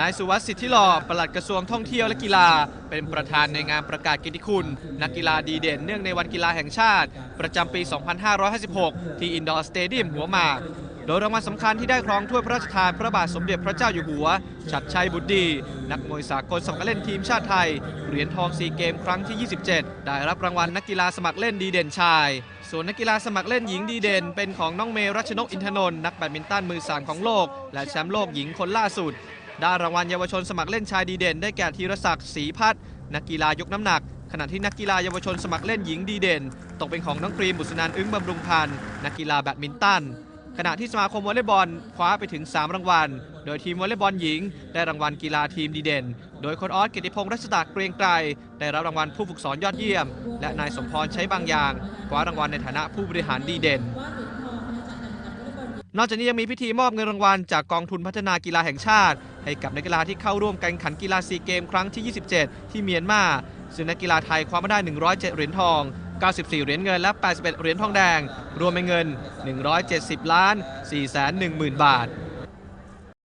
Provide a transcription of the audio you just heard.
นายสุวัสดิ์สิทธิหล่อปลัดกระทรวงท่องเที่ยวและกีฬา เป็นประธานในงานประกาศเกิตติคุณ นักกีฬาดีเด่นเนื่องในวันกีฬาแห่งชาติ ประจำปี 2556 ที่อินดอร์สเตเดียมหัวหมาก โดยรางวัลสำคัญที่ได้ครองถ้วยพระราชทานพระบาทสมเด็จพระเจ้าอยู่หัว ชัดชัยบุตรดี นักมวยสากลสมัครเล่นทีมชาติไทย เหรียญทองซีเกมครั้งที่ 27 ได้รับรางวัลนักกีฬาสมัครเล่นดีเด่นชาย ส่วนนักกีฬาสมัครเล่นหญิงดีเด่น เป็นของน้องเมรัชนกอินทนนท์นักแบดมินตันมือสามของโลก และแชมป์โลกหญิงคนล่าสุด ได้รางวัลเยาวชนสมัครเล่นชายดีเด่น ได้แก่ธีรศักดิ์ศรีพัฒน์นักกีฬายกน้ำหนักขณะที่นักกีฬาเยาวชนสมัครเล่นหญิงดีเด่น ตกเป็นของน้องครีมบุษนานอึ้งบำรุงพันธ์นักกีฬาแบดมินตัน ขณะที่สมาคมวอลเลย์บอลคว้าไปถึง 3 รางวัล โดยทีมวอลเลย์บอลหญิง ได้รางวัลกีฬาทีมดีเด่น โดยโค้ชออสเกียรติพงษ์รัชดาเกรียงไกรได้รับรางวัลผู้ฝึกสอนยอดเยี่ยม และนายสมพรใช้บางอย่างคว้ารางวัลในฐานะผู้บริหารดีเด่น นอกจากนี้ยังมีพิธีมอบเงินรางวัลจากกองทุนพัฒนากีฬาแห่งชาติ ให้กับนักกีฬาที่เข้าร่วมการแข่งขันกีฬาซีเกมครั้งที่ 27 ที่เมียนมาซึ่งนักกีฬาไทยคว้ามาได้ 107 เหรียญทอง 94 เหรียญเงินและ 81 เหรียญทองแดง รวมเป็นเงิน 170 ล้าน 4 1 0 0 0 0 บาท